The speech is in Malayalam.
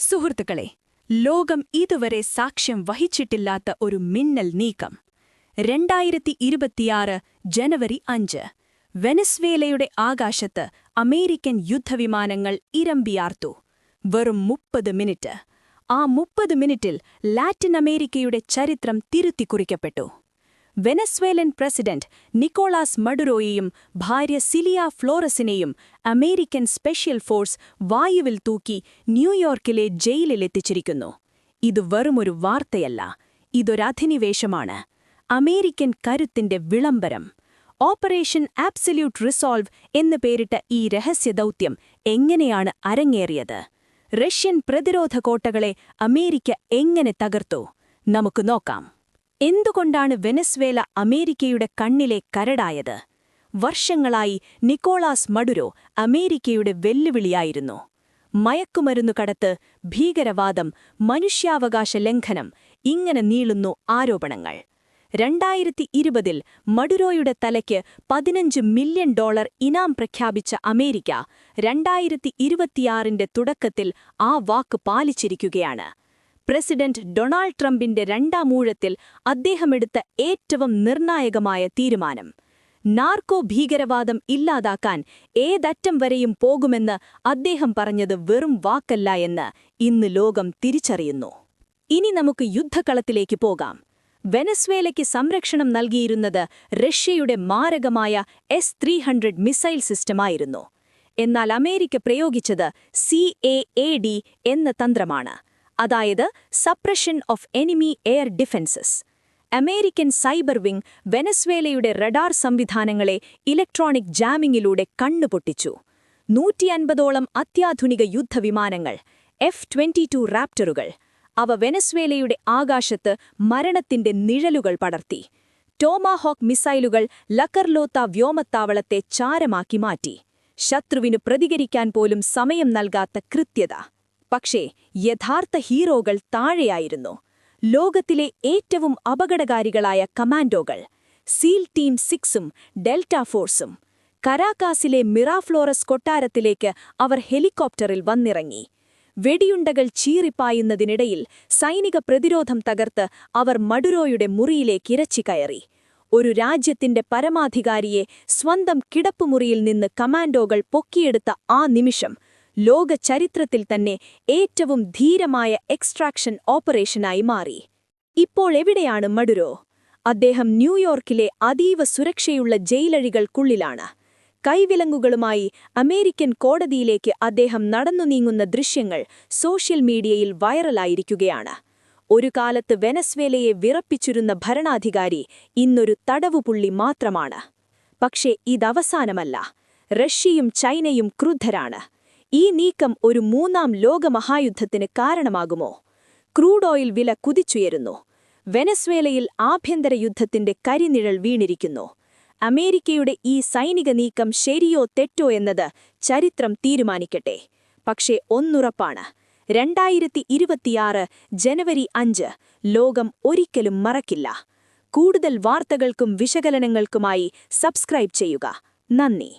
സുഹൃത്തുക്കളെ ലോകം ഇതുവരെ സാക്ഷ്യം വഹിച്ചിട്ടില്ലാത്ത ഒരു മിന്നൽ നീക്കം. രണ്ടായിരത്തി ഇരുപത്തിയാറ് ജനുവരി അഞ്ച് വെനസ്വേലയുടെ ആകാശത്ത് അമേരിക്കൻ യുദ്ധവിമാനങ്ങൾ ഇരമ്പിയാർത്തു. വെറും മുപ്പത് മിനിറ്റ്. ആ മുപ്പത് മിനിറ്റിൽ ലാറ്റിൻ അമേരിക്കയുടെ ചരിത്രം തിരുത്തിക്കുറിക്കപ്പെട്ടു. വെനസ്വേലൻ പ്രസിഡന്റ് നിക്കോളാസ് മഡുറോയെയും ഭാര്യ സിലിയ ഫ്ലോറസിനെയും അമേരിക്കൻ സ്പെഷ്യൽ ഫോഴ്സ് വായുവിൽ തൂക്കി ന്യൂയോർക്കിലെ ജയിലിലെത്തിച്ചിരിക്കുന്നു ഇത് വെറുമൊരു വാർത്തയല്ല ഇതൊരധിനിവേശമാണ് അമേരിക്കൻ കരുത്തിന്റെ വിളംബരം ഓപ്പറേഷൻ ആബ്സല്യൂട്ട് റിസോൾവ് എന്ന് പേരിട്ട ഈ രഹസ്യദൗത്യം എങ്ങനെയാണ് അരങ്ങേറിയത്? റഷ്യൻ പ്രതിരോധ കോട്ടകളെ അമേരിക്ക എങ്ങനെ തകർത്തു? നമുക്ക് നോക്കാം. എന്തുകൊണ്ടാണ് വെനസ്വേല അമേരിക്കയുടെ കണ്ണിലെ കരടായത്? വർഷങ്ങളായി നിക്കോളാസ് മഡുരോ അമേരിക്കയുടെ വെല്ലുവിളിയായിരുന്നു. മയക്കുമരുന്നു കടത്ത് ഭീകരവാദം മനുഷ്യാവകാശ ലംഘനം ഇങ്ങനെ നീളുന്നു ആരോപണങ്ങൾ. രണ്ടായിരത്തി ഇരുപതിൽ മഡുരോയുടെ തലയ്ക്ക് പതിനഞ്ച് മില്യൺ ഡോളർ ഇനാം പ്രഖ്യാപിച്ച അമേരിക്ക രണ്ടായിരത്തി ഇരുപത്തിയാറിന്റെ തുടക്കത്തിൽ ആ വാക്ക് പാലിച്ചിരിക്കുകയാണ്. പ്രസിഡന്റ് ഡൊണാൾഡ് ട്രംപിന്റെ രണ്ടാം മൂഴത്തിൽ അദ്ദേഹമെടുത്ത ഏറ്റവും നിർണായകമായ തീരുമാനം. നാർക്കോ ഭീകരവാദം ഇല്ലാതാക്കാൻ ഏതറ്റം വരെയും പോകുമെന്ന് അദ്ദേഹം പറഞ്ഞത് വെറും വാക്കല്ല എന്ന് ഇന്ന് ലോകം തിരിച്ചറിയുന്നു. ഇനി നമുക്ക് യുദ്ധക്കളത്തിലേക്ക് പോകാം. വെനസ്വേലയ്ക്ക് സംരക്ഷണം നൽകിയിരുന്നത് റഷ്യയുടെ മാരകമായ എസ് ത്രീ ഹൺഡ്രഡ് മിസൈൽ സിസ്റ്റമായിരുന്നു. എന്നാൽ അമേരിക്ക പ്രയോഗിച്ചത് സി എ ഡി എന്ന തന്ത്രമാണ്. അതായത് suppression of enemy air defences. American cyber wing വെനസ്വേലയുടെ radar സംവിധാനങ്ങളെ ഇലക്ട്രോണിക് ജാമിങ്ങിലൂടെ കണ്ണുപൊട്ടിച്ചു. നൂറ്റിയൻപതോളം അത്യാധുനിക യുദ്ധവിമാനങ്ങൾ എഫ് ട്വന്റി ടു റാപ്റ്ററുകൾ അവ വെനസ്വേലയുടെ ആകാശത്ത് മരണത്തിന്റെ നിഴലുകൾ പടർത്തി. ടോമാഹോക്ക് മിസൈലുകൾ ലക്കർലോത്ത വ്യോമത്താവളത്തെ ചാരമാക്കി മാറ്റി. ശത്രുവിനു പ്രതികരിക്കാൻ പോലും സമയം നൽകാത്ത കൃത്യത. പക്ഷേ യഥാർത്ഥ ഹീറോകൾ താഴെയായിരുന്നു. ലോകത്തിലെ ഏറ്റവും അപകടകാരികളായ കമാൻഡോകൾ സീൽ ടീം സിക്സും ഡെൽറ്റ ഫോഴ്സും. കരാക്കാസിലെ മിറാഫ്ലോറസ് കൊട്ടാരത്തിലേക്ക് അവർ ഹെലികോപ്റ്ററിൽ വന്നിറങ്ങി. വെടിയുണ്ടകൾ ചീറിപ്പായുന്നതിനിടയിൽ സൈനിക പ്രതിരോധം തകർത്ത് അവർ മഡുരോയുടെ മുറിയിലേക്ക് കയറി. ഒരു രാജ്യത്തിന്റെ പരമാധികാരിയെ സ്വന്തം കിടപ്പുമുറിയിൽ നിന്ന് കമാൻഡോകൾ പൊക്കിയെടുത്ത ആ നിമിഷം ലോക ചരിത്രത്തിൽ തന്നെ ഏറ്റവും ധീരമായ എക്സ്ട്രാക്ഷൻ ഓപ്പറേഷനായി മാറി. ഇപ്പോൾ എവിടെയാണ് മഡുരോ? അദ്ദേഹം ന്യൂയോർക്കിലെ അതീവ സുരക്ഷയുള്ള ജയിലഴികൾക്കുള്ളിലാണ്. കൈവിലങ്ങുകളുമായി അമേരിക്കൻ കോടതിയിലേക്ക് അദ്ദേഹം നടന്നു നീങ്ങുന്ന ദൃശ്യങ്ങൾ സോഷ്യൽ മീഡിയയിൽ വൈറലായിരിക്കുകയാണ്. ഒരു കാലത്ത് വെനസ്വേലയെ വിറപ്പിച്ചിരുന്ന ഭരണാധികാരി ഇന്നൊരു തടവുപുള്ളി മാത്രമാണ്. പക്ഷേ ഇതവസാനമല്ല. റഷ്യയും ചൈനയും ക്രുദ്ധരാണ്. ഈ നീക്കം ഒരു മൂന്നാം ലോകമഹായുദ്ധത്തിന് കാരണമാകുമോ? ക്രൂഡ് ഓയിൽ വില കുതിച്ചുയരുന്നു. വെനസ്വേലയിൽ ആഭ്യന്തര യുദ്ധത്തിന്റെ കരിനിഴൽ വീണിരിക്കുന്നു. അമേരിക്കയുടെ ഈ സൈനിക നീക്കം ശരിയോ തെറ്റോ എന്നത് ചരിത്രം തീരുമാനിക്കട്ടെ. പക്ഷേ ഒന്നുറപ്പാണ്. രണ്ടായിരത്തി ഇരുപത്തിയാറ് ജനുവരി അഞ്ച് ലോകം ഒരിക്കലും മറക്കില്ല. കൂടുതൽ വാർത്തകൾക്കും വിശകലനങ്ങൾക്കുമായി സബ്സ്ക്രൈബ് ചെയ്യുക. നന്ദി.